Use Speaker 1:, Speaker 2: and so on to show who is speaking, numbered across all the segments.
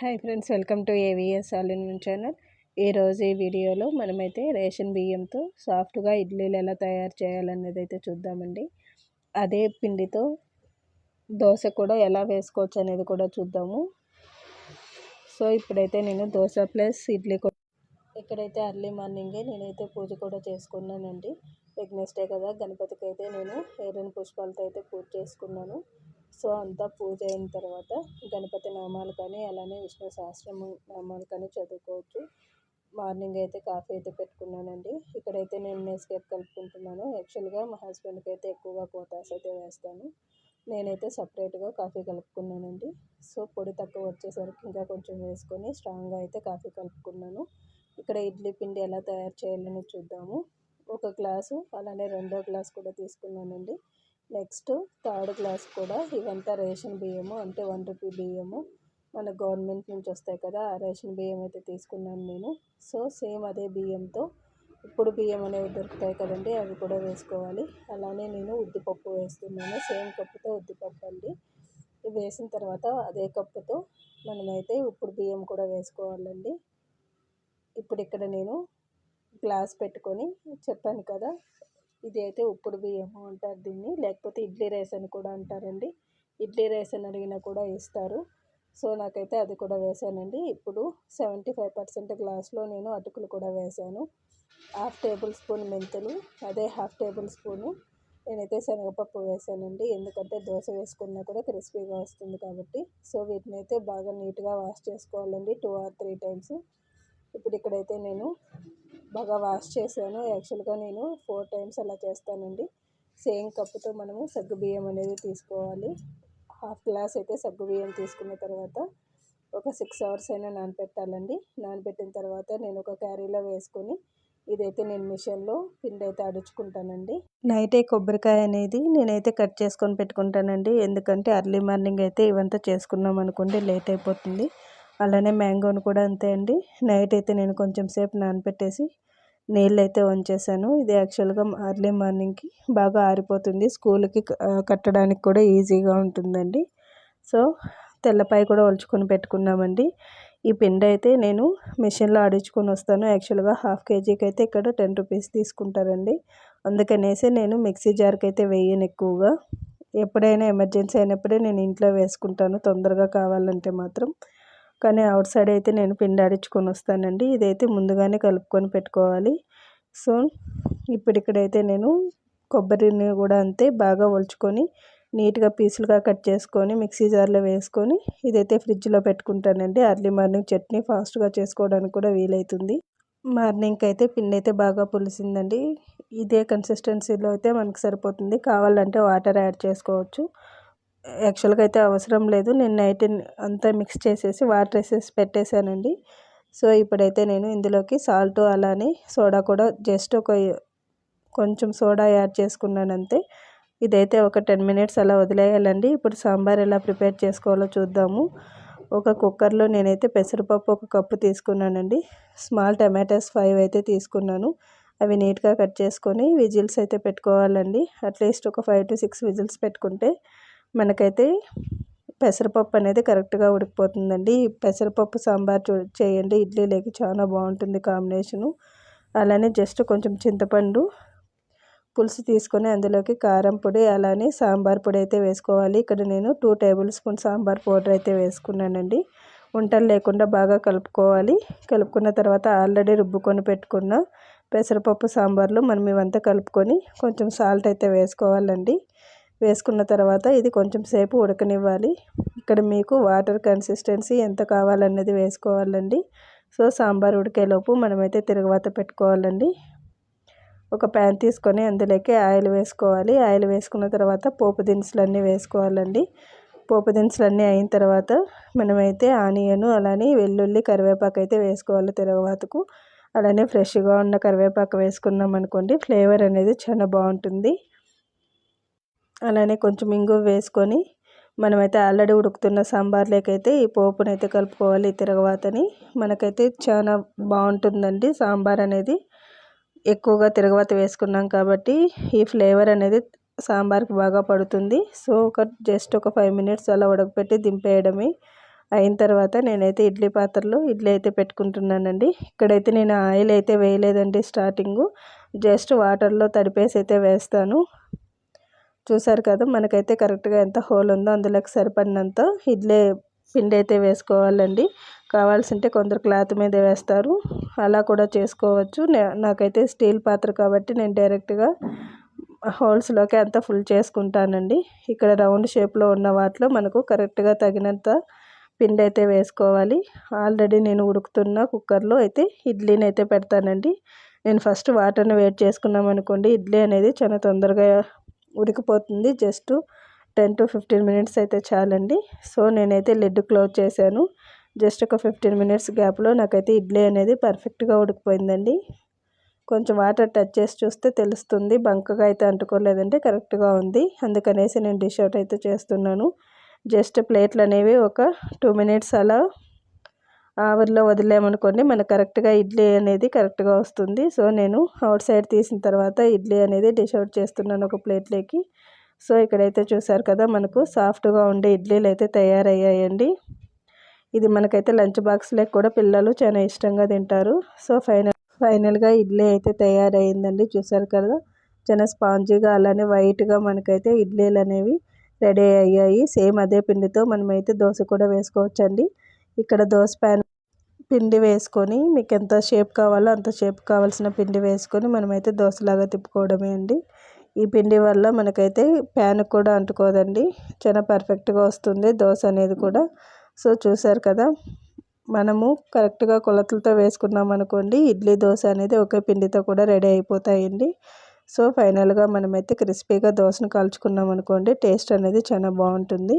Speaker 1: Hi friends welcome to AVS all channel. ఈరోజు ఈ వీడియోలో మనమైతే రేషన్ బియ్యంతో సాఫ్ట్గా ఇడ్లీలు ఎలా తయారు చేయాలనేది అయితే చూద్దామండి. అదే పిండితో దోశ కూడా ఎలా వేసుకోవచ్చు అనేది కూడా చూద్దాము. సో ఇప్పుడైతే నేను దోశ ప్లస్ ఇడ్లీ ఇక్కడైతే అర్లీ మార్నింగే నేనైతే పూజ కూడా చేసుకున్నానండి. వెగ్నెస్డే కదా గణపతికి అయితే నేను ఏదైనా పుష్పాలతో అయితే పూజ చేసుకున్నాను. సో అంతా పూజ అయిన తర్వాత గణపతి నామాలు కానీ అలానే విష్ణు సహస్రము నామాలు కానీ చదువుకోవచ్చు. మార్నింగ్ అయితే కాఫీ అయితే పెట్టుకున్నానండి. ఇక్కడైతే నేను నెస్కేప్ కలుపుకుంటున్నాను. యాక్చువల్గా మా హస్బెండ్కి అయితే ఎక్కువగా కోతాస్ అయితే వేస్తాను. నేనైతే సపరేట్గా కాఫీ కలుపుకున్నానండి. సో పొడి తక్కువ వచ్చేసరికి ఇంకా కొంచెం వేసుకొని స్ట్రాంగ్గా అయితే కాఫీ కలుపుకున్నాను. ఇక్కడ ఇడ్లీ పిండి ఎలా తయారు చేయాలని చూద్దాము. ఒక గ్లాసు అలానే రెండో గ్లాస్ కూడా తీసుకున్నానండి. నెక్స్ట్ థర్డ్ క్లాస్ కూడా ఇవంతా రేషన్ బియ్యము అంటే వన్ రూపీ బియ్యము. మన గవర్నమెంట్ నుంచి వస్తాయి కదా ఆ రేషన్ బియ్యం అయితే తీసుకున్నాను నేను. సో సేమ్ అదే బియ్యంతో ఇప్పుడు బియ్యం అనేవి దొరుకుతాయి కదండి అవి కూడా వేసుకోవాలి. అలానే నేను ఉద్దిపప్పు వేస్తున్నాను సేమ్ కప్పుతో ఉద్దిపప్పు అండి. వేసిన తర్వాత అదే కప్పుతో మనమైతే ఇప్పుడు బియ్యం కూడా వేసుకోవాలండి. ఇప్పుడు ఇక్కడ నేను గ్లాస్ పెట్టుకొని చెప్పాను కదా ఇది అయితే ఉప్పుడు బియ్యము అంటారు దీన్ని. లేకపోతే ఇడ్లీ రైస్ అని కూడా అంటారండి. ఇడ్లీ రైస్ అని అడిగినా కూడా ఇస్తారు. సో నాకైతే అది కూడా వేసానండి. ఇప్పుడు సెవెంటీ ఫైవ్ పర్సెంట్ గ్లాస్లో నేను అటుకులు కూడా వేసాను. హాఫ్ టేబుల్ స్పూన్ మెంతులు అదే హాఫ్ టేబుల్ స్పూను. నేనైతే శనగపప్పు వేసానండి. ఎందుకంటే దోశ వేసుకున్నా కూడా క్రిస్పీగా వస్తుంది కాబట్టి. సో వీటిని అయితే బాగా నీట్గా వాష్ చేసుకోవాలండి టూ ఆర్ త్రీ టైమ్స్. ఇప్పుడు ఇక్కడైతే నేను బాగా వాష్ చేశాను. యాక్చువల్గా నేను ఫోర్ టైమ్స్ అలా చేస్తానండి. సేమ్ కప్పుతో మనము సగ్గుబియ్యం అనేది తీసుకోవాలి. హాఫ్ గ్లాస్ అయితే సగ్గుబియ్యం తీసుకున్న తర్వాత ఒక సిక్స్ అవర్స్ అయినా నానపెట్టాలండి. నానబెట్టిన తర్వాత నేను ఒక క్యారీలో వేసుకొని ఇదైతే నేను మిషన్లో పిండి అయితే అడుచుకుంటానండి. నైట్ కొబ్బరికాయ అనేది నేనైతే కట్ చేసుకొని పెట్టుకుంటానండి. ఎందుకంటే అర్లీ మార్నింగ్ అయితే ఇవంతా చేసుకున్నాం అనుకుంటే లేట్ అయిపోతుంది. అలానే మ్యాంగోని కూడా అంతే అండి. నైట్ అయితే నేను కొంచెం సేపు నానబెట్టేసి నీళ్ళు అయితే వంచేసాను. ఇది యాక్చువల్గా అర్లీ మార్నింగ్కి బాగా ఆరిపోతుంది. స్కూల్కి కట్టడానికి కూడా ఈజీగా ఉంటుందండి. సో తెల్లపాయ కూడా ఒలుచుకొని పెట్టుకున్నామండి. ఈ పిండి అయితే నేను మిషన్లో ఆడించుకొని వస్తాను. యాక్చువల్గా హాఫ్ కేజీకి అయితే ఇక్కడ టెన్ రూపీస్ తీసుకుంటారండి. అందుకనేసి నేను మిక్సీ జార్కి అయితే వేయను ఎక్కువగా. ఎప్పుడైనా ఎమర్జెన్సీ అయినప్పుడే నేను ఇంట్లో వేసుకుంటాను. తొందరగా కావాలంటే మాత్రం. కానీ అవుట్ సైడ్ అయితే నేను పిండి ఆడించుకొని వస్తానండి. ఇదైతే ముందుగానే కలుపుకొని పెట్టుకోవాలి. సో ఇప్పుడు ఇక్కడైతే నేను కొబ్బరిని కూడా అంతే బాగా ఒలుచుకొని నీట్గా పీసులుగా కట్ చేసుకొని మిక్సీ జార్లో వేసుకొని ఇదైతే ఫ్రిడ్జ్లో పెట్టుకుంటానండి. అర్లీ మార్నింగ్ చట్నీ ఫాస్ట్గా చేసుకోవడానికి కూడా వీలవుతుంది మార్నింగ్కి అయితే పిండి అయితే బాగా పులిసిందండి. ఇదే కన్సిస్టెన్సీలో అయితే మనకు సరిపోతుంది. కావాలంటే వాటర్ యాడ్ చేసుకోవచ్చు. యాక్చువల్గా అయితే అవసరం లేదు. నేను నైట్ అంతా మిక్స్ చేసేసి వాటర్ వేసేసి పెట్టేశానండి. సో ఇప్పుడైతే నేను ఇందులోకి సాల్ట్ అలానే సోడా కూడా జస్ట్ ఒక కొంచెం సోడా యాడ్ చేసుకున్నాను అంతే. ఇదైతే ఒక టెన్ మినిట్స్ అలా వదిలేయాలండి. ఇప్పుడు సాంబార్ ఎలా ప్రిపేర్ చేసుకోవాలో చూద్దాము. ఒక కుక్కర్లో నేనైతే పెసరపప్పు ఒక కప్పు తీసుకున్నానండి. స్మాల్ టమాటాస్ ఫైవ్ అయితే తీసుకున్నాను. అవి నీట్గా కట్ చేసుకొని విజిల్స్ అయితే పెట్టుకోవాలండి. అట్లీస్ట్ ఒక ఫైవ్ టు సిక్స్ విజిల్స్ పెట్టుకుంటే మనకైతే పెసరపప్పు అనేది కరెక్ట్గా ఉడికిపోతుందండి. పెసరపప్పు సాంబార్ చూ చేయండి. ఇడ్లీలోకి చాలా బాగుంటుంది కాంబినేషను. అలానే జస్ట్ కొంచెం చింతపండు పులుసు తీసుకొని అందులోకి కారం పొడి అలానే సాంబార్ పొడి అయితే వేసుకోవాలి. ఇక్కడ నేను two tablespoon sambar powder అయితే వేసుకున్నానండి. వంటలు లేకుండా బాగా కలుపుకోవాలి. కలుపుకున్న తర్వాత ఆల్రెడీ రుబ్బుకొని పెట్టుకున్న పెసరపప్పు సాంబార్లో మనం ఇవంతా కలుపుకొని కొంచెం సాల్ట్ అయితే వేసుకోవాలండి. వేసుకున్న తర్వాత ఇది కొంచెం సేపు ఉడకనివ్వాలి. ఇక్కడ మీకు వాటర్ కన్సిస్టెన్సీ ఎంత కావాలన్నది వేసుకోవాలండి. సో సాంబార్ ఉడికేలోపు మనమైతే తిరగవాత పెట్టుకోవాలండి. ఒక ప్యాన్ తీసుకొని అందులోకి ఆయిల్ వేసుకోవాలి. ఆయిల్ వేసుకున్న తర్వాత పోపు దినుసులు అన్నీ వేసుకోవాలండి. పోపు దినుసులు అన్నీ అయిన తర్వాత మనమైతే ఆనియన్ అలానే వెల్లుల్లి కరివేపాకు అయితే వేసుకోవాలి తిరగవాతకు. అలానే ఫ్రెష్గా ఉన్న కరివేపాకు వేసుకున్నాం అనుకోండి ఫ్లేవర్ అనేది చాలా బాగుంటుంది. అలానే కొంచెం ఇంగు వేసుకొని మనమైతే ఆల్రెడీ ఉడుకుతున్న సాంబార్లోకైతే ఈ పోపునైతే కలుపుకోవాలి తిరగవాతని. మనకైతే చాలా బాగుంటుందండి సాంబార్ అనేది. ఎక్కువగా తిరగవాత వేసుకున్నాం కాబట్టి ఈ ఫ్లేవర్ అనేది సాంబార్కి బాగా పడుతుంది. సో ఒక జస్ట్ ఒక ఫైవ్ మినిట్స్ అలా ఉడకపెట్టి దింపేయడమే. అయిన తర్వాత నేనైతే ఇడ్లీ పాత్రలో ఇడ్లీ అయితే పెట్టుకుంటున్నానండి. ఇక్కడైతే నేను ఆయిల్ అయితే వేయలేదండి స్టార్టింగు. జస్ట్ వాటర్లో తడిపేసి అయితే వేస్తాను. చూసారు కదా మనకైతే కరెక్ట్గా ఎంత హోల్ ఉందో అందులోకి సరిపడినంత ఇడ్లీ పిండి అయితే వేసుకోవాలండి. కావాల్సింటే కొందరు క్లాత్ మీద వేస్తారు. అలా కూడా చేసుకోవచ్చు. నాకైతే స్టీల్ పాత్ర కాబట్టి నేను డైరెక్ట్గా హోల్స్లోకి అంతా ఫుల్ చేసుకుంటానండి. ఇక్కడ రౌండ్ షేప్లో ఉన్న వాటిలో మనకు కరెక్ట్గా తగినంత పిండి అయితే వేసుకోవాలి. ఆల్రెడీ నేను ఉడుకుతున్న కుక్కర్లో అయితే ఇడ్లీని అయితే పెడతానండి. నేను ఫస్ట్ వాటర్ని వేడి చేసుకున్నాం అనుకోండి ఇడ్లీ అనేది చాలా తొందరగా ఉడికిపోతుంది. Just ten to fifteen minutes అయితే చాలండి. సో నేనైతే లిడ్ క్లోజ్ చేశాను. జస్ట్ ఒక ఫిఫ్టీన్ మినిట్స్ గ్యాప్లో నాకైతే ఇడ్లీ అనేది పర్ఫెక్ట్గా ఉడికిపోయిందండి. కొంచెం వాటర్ టచ్ చేసి చూస్తే తెలుస్తుంది. బంకగా అయితే అంటుకోలేదంటే కరెక్ట్గా ఉంది. అందుకనేసి నేను డిష్ అవుట్ అయితే చేస్తున్నాను. జస్ట్ ప్లేట్లు అనేవి ఒక టూ మినిట్స్ అలా ఆవిరిలో వదిలేమనుకోండి మనకు కరెక్ట్గా ఇడ్లీ అనేది కరెక్ట్గా వస్తుంది. సో నేను అవుట్ సైడ్ తీసిన తర్వాత ఇడ్లీ అనేది డిష్ అవుట్ చేస్తున్నాను ఒక ప్లేట్లోకి. సో ఇక్కడైతే చూసారు కదా మనకు సాఫ్ట్గా ఉండే ఇడ్లీలు అయితే తయారయ్యాయండి. ఇది మనకైతే లంచ్ బాక్స్లోకి కూడా పిల్లలు చాలా ఇష్టంగా తింటారు. సో ఫైనల్ ఫైనల్గా ఇడ్లీ అయితే తయారైందండి చూసారు కదా చాలా స్పాంజీగా అలానే వైట్గా మనకైతే ఇడ్లీలు అనేవి రెడీ అయ్యాయి. సేమ్ అదే పిండితో మనమైతే దోశ కూడా వేసుకోవచ్చండి. ఇక్కడ దోశ ప్యాన్ పిండి వేసుకొని మీకు ఎంత షేప్ కావాలో అంత షేప్ కావాల్సిన పిండి వేసుకొని మనమైతే దోశలాగా తిప్పుకోవడమే అండి. ఈ పిండి వల్ల మనకైతే ప్యాన్ కూడా అంటుకోదండి. చాలా పర్ఫెక్ట్గా వస్తుంది దోశ అనేది కూడా. సో చూసారు కదా మనము కరెక్ట్గా కొలతలతో వేసుకున్నాం అనుకోండి ఇడ్లీ దోశ అనేది ఒకే పిండితో కూడా రెడీ అయిపోతాయండి. సో ఫైనల్గా మనమైతే క్రిస్పీగా దోశను కాల్చుకున్నాం అనుకోండి టేస్ట్ అనేది చాలా బాగుంటుంది.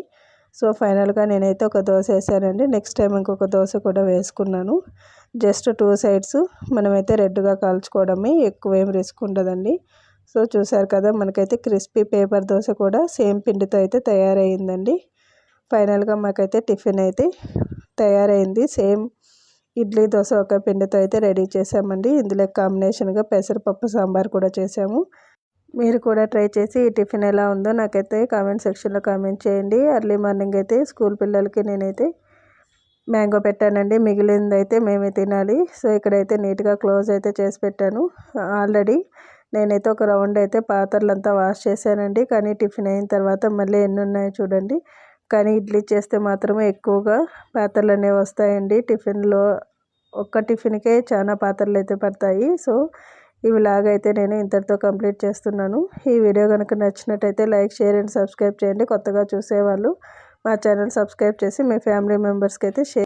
Speaker 1: సో ఫైనల్గా నేనైతే ఒక దోశ వేసానండి. నెక్స్ట్ టైం ఇంకొక దోశ కూడా వేసుకున్నాను. జస్ట్ టూ సైడ్స్ మనమైతే రెడ్గా కాల్చుకోవడమే ఎక్కువ ఏం రిస్క్ ఉండదండి. సో చూసారు కదా మనకైతే క్రిస్పీ పేపర్ దోశ కూడా సేమ్ పిండితో అయితే తయారైందండి ఫైనల్గా మాకైతే టిఫిన్ అయితే తయారైంది సేమ్ ఇడ్లీ దోశ ఒక పిండితో అయితే రెడీ చేసామండి. ఇందులో కాంబినేషన్గా పెసరపప్పు సాంబార్ కూడా చేసాము. మీరు కూడా ట్రై చేసి ఈ టిఫిన్ ఎలా ఉందో నాకైతే కామెంట్ సెక్షన్లో కామెంట్ చేయండి. ఎర్లీ మార్నింగ్ అయితే స్కూల్ పిల్లలకి నేనైతే మ్యాంగో పెట్టానండి. మిగిలింది అయితే మేమే తినాలి. సో ఇక్కడైతే నీట్గా క్లోజ్ అయితే చేసి పెట్టాను. ఆల్రెడీ నేనైతే ఒక రౌండ్ అయితే పాత్రలంతా వాష్ చేశానండి. కానీ టిఫిన్ అయిన తర్వాత మళ్ళీ ఎన్ని ఉన్నాయో చూడండి. కానీ ఇడ్లీ చేస్తే మాత్రమే ఎక్కువగా పాత్రలు అనేవి వస్తాయండి. టిఫిన్లో ఒక్క టిఫిన్కే చాలా పాత్రలు అయితే పడతాయి. సో ఇవిలాగైతే నేను ఇంతటితో కంప్లీట్ చేస్తున్నాను. ఈ వీడియో కనుక నచ్చినట్టయితే లైక్ షేర్ అండ్ సబ్స్క్రైబ్ చేయండి. కొత్తగా చూసేవాళ్ళు మా ఛానల్ సబ్స్క్రైబ్ చేసి మీ ఫ్యామిలీ మెంబర్స్కి అయితే షేర్